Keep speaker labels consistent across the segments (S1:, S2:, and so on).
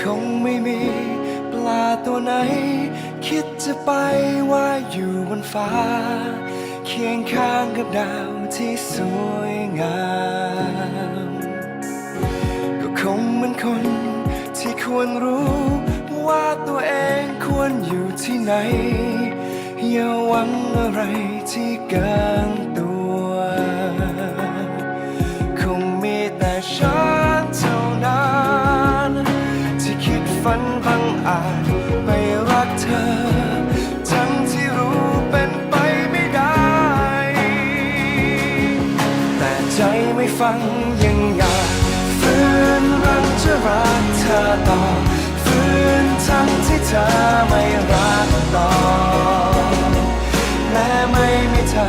S1: คงไม่มีปลาตัวไหน คิดจะไปว่ายอยู่บนฟ้า เคียงข้างกับดาวที่สวยงาม ก็คงเหมือนคนที่ควรรู้ว่าตัวเองควรอยู่ที่ไหน อย่าหวังอะไรที่เกิน ฟังยังอยากฝืนรังจะรักเธอต่อฝืนทั้งที่เธอไม่รักต่อ และไม่มีเธอ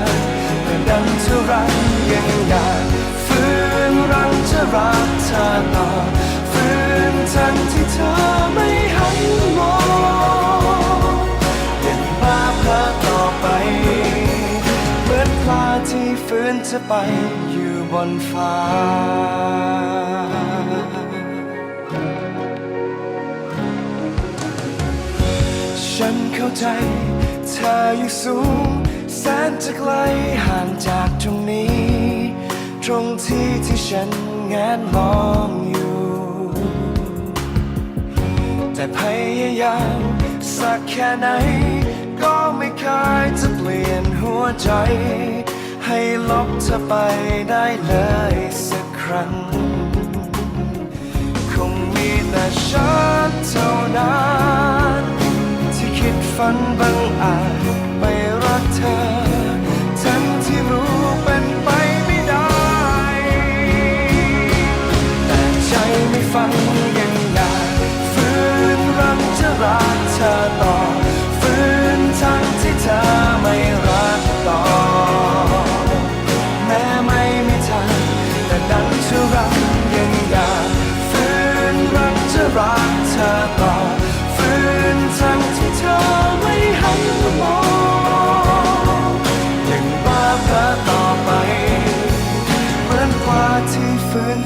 S1: แต่ดังทุรังยังอยากฝืนรังจะรักเธอต่อ ที่ฝืนจะไปอยู่บนฟ้า ฉันเข้าใจเธออยู่สูง แสนจะไกลห่างจากตรงนี้ ตรงที่ที่ฉันแงนมองอยู่ แต่พยายามสักแค่ไหน ก็ไม่เคยจะเปลี่ยนหัวใจ ให้ลบเธอไปได้เลยสักครั้ง คงมีแต่ฉันเท่านั้น ที่คิดฝันบางอาจ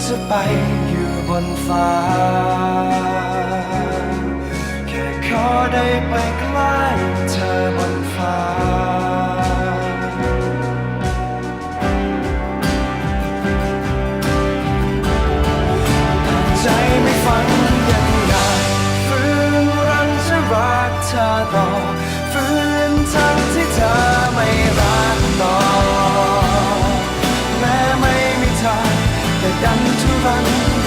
S1: จะไปอยู่บนฟ้า แค่ขอได้ไปใกล้เธอบนฟ้า ใจไม่ฟังยังไงฝืนรังจะรักเธอต่อฝืนทั้งที่เธอไม่รักต่อ แม้ไ